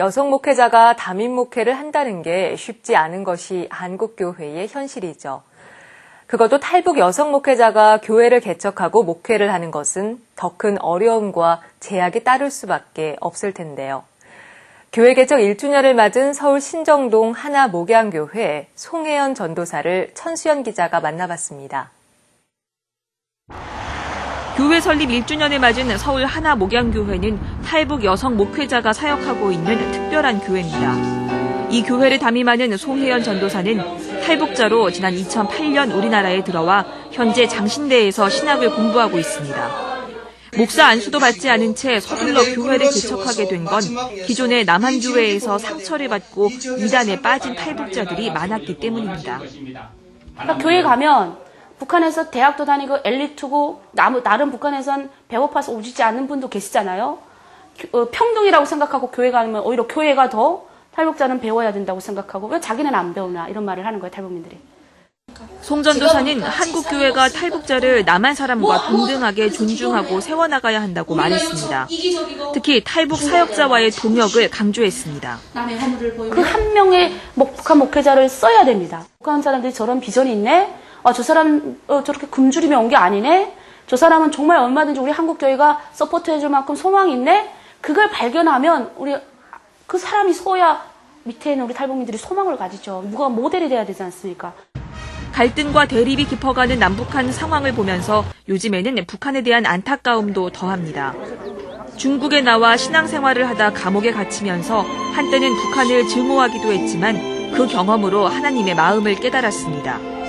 여성 목회자가 담임 목회를 한다는 게 쉽지 않은 것이 한국 교회의 현실이죠. 그것도 탈북 여성 목회자가 교회를 개척하고 목회를 하는 것은 더 큰 어려움과 제약이 따를 수밖에 없을 텐데요. 교회 개척 1주년을 맞은 서울 신정동 하나 목양교회 송혜연 전도사를 천수연 기자가 만나봤습니다. 교회 설립 1주년을 맞은 서울 하나 목양교회는 탈북 여성 목회자가 사역하고 있는 특별한 교회입니다. 이 교회를 담임하는 송혜연 전도사는 탈북자로 지난 2008년 우리나라에 들어와 현재 장신대에서 신학을 공부하고 있습니다. 목사 안수도 받지 않은 채 서둘러 교회를 개척하게 된 건 기존의 남한교회에서 상처를 받고 이단에 빠진 탈북자들이 많았기 때문입니다. 그러니까 교회 가면 북한에서 대학도 다니고 엘리트고 남- 나름 북한에선 배고파서 오지 않는 분도 계시잖아요. 교- 어, 평등이라고 생각하고 교회 가면 오히려 교회가 더 탈북자는 배워야 된다고 생각하고 왜 자기는 안 배우나 이런 말을 하는 거예요 탈북민들이. 송 전도사는 한국 교회가 탈북자를 남한 사람과 동등하게 존중하고 세워나가야 한다고 말했습니다. 특히 탈북 사역자와의 동역을 강조했습니다. 그 한 명의 목- 북한 목회자를 써야 됩니다. 북한 사람들이 저런 비전이 있네. 아, 저 사람 어, 저렇게 굶주리며 온게 아니네. 저 사람은 정말 얼마든지 우리 한국 교회가 서포트해줄 만큼 소망이 있네. 그걸 발견하면 우리 그 사람이 서야 밑에 있는 우리 탈북민들이 소망을 가지죠. 누가 모델이 돼야 되지 않습니까? 갈등과 대립이 깊어가는 남북한 상황을 보면서 요즘에는 북한에 대한 안타까움도 더합니다. 중국에 나와 신앙생활을 하다 감옥에 갇히면서 한때는 북한을 증오하기도 했지만 그 경험으로 하나님의 마음을 깨달았습니다.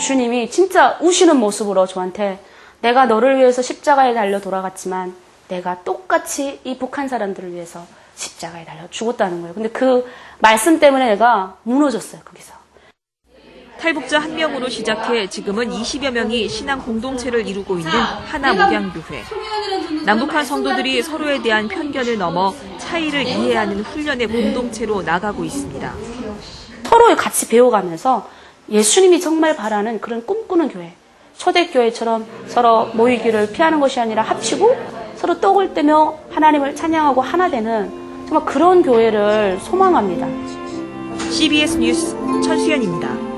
주님이 진짜 우시는 모습으로 저한테 내가 너를 위해서 십자가에 달려 돌아갔지만 내가 똑같이 이 북한 사람들을 위해서 십자가에 달려 죽었다는 거예요. 근데 그 말씀 때문에 내가 무너졌어요, 거기서. 탈북자 한 명으로 시작해 지금은 20여 명이 신앙 공동체를 이루고 있는 하나 목양교회. 남북한 성도들이 서로에 대한 편견을 넘어 차이를 이해하는 훈련의 공동체로 나가고 있습니다. 서로 같이 배워가면서 예수님이 정말 바라는 그런 꿈꾸는 교회. 초대교회처럼 서로 모이기를 피하는 것이 아니라 합치고 서로 떡을 떼며 하나님을 찬양하고 하나 되는 정말 그런 교회를 소망합니다. CBS 뉴스 천수연입니다.